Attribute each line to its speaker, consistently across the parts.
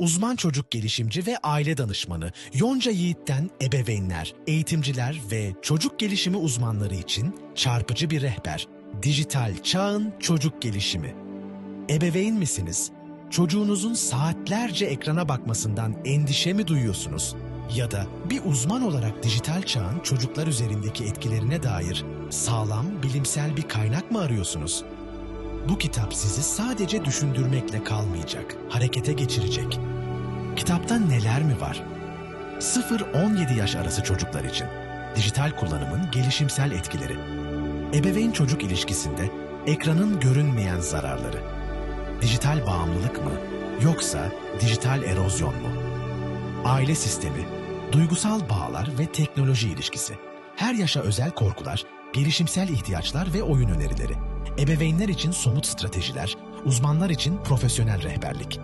Speaker 1: Uzman çocuk gelişimci ve aile danışmanı Yonca Yiğit'ten ebeveynler, eğitimciler ve çocuk gelişimi uzmanları için çarpıcı bir rehber. Dijital çağın çocuk gelişimi. Ebeveyn misiniz? Çocuğunuzun saatlerce ekrana bakmasından endişe mi duyuyorsunuz? Ya da bir uzman olarak dijital çağın çocuklar üzerindeki etkilerine dair sağlam bilimsel bir kaynak mı arıyorsunuz? Bu kitap sizi sadece düşündürmekle kalmayacak, harekete geçirecek. Kitapta neler mi var? 0-17 yaş arası çocuklar için dijital kullanımın gelişimsel etkileri. Ebeveyn çocuk ilişkisinde ekranın görünmeyen zararları. Dijital bağımlılık mı yoksa dijital erozyon mu? Aile sistemi, duygusal bağlar ve teknoloji ilişkisi. Her yaşa özel korkular, gelişimsel ihtiyaçlar ve oyun önerileri. Ebeveynler için somut stratejiler, uzmanlar için profesyonel rehberlik.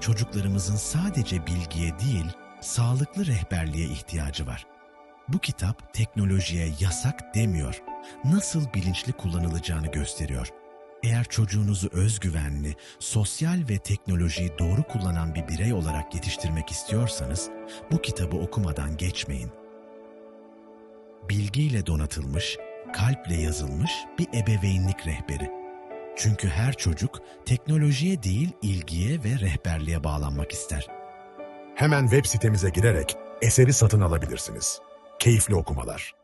Speaker 1: Çocuklarımızın sadece bilgiye değil, sağlıklı rehberliğe ihtiyacı var. Bu kitap teknolojiye yasak demiyor. Nasıl bilinçli kullanılacağını gösteriyor. Eğer çocuğunuzu özgüvenli, sosyal ve teknolojiyi doğru kullanan bir birey olarak yetiştirmek istiyorsanız bu kitabı okumadan geçmeyin. Bilgiyle donatılmış, kalple yazılmış bir ebeveynlik rehberi. Çünkü her çocuk teknolojiye değil ilgiye ve rehberliğe bağlanmak ister.
Speaker 2: Hemen web sitemize girerek eseri satın alabilirsiniz. Keyifli okumalar.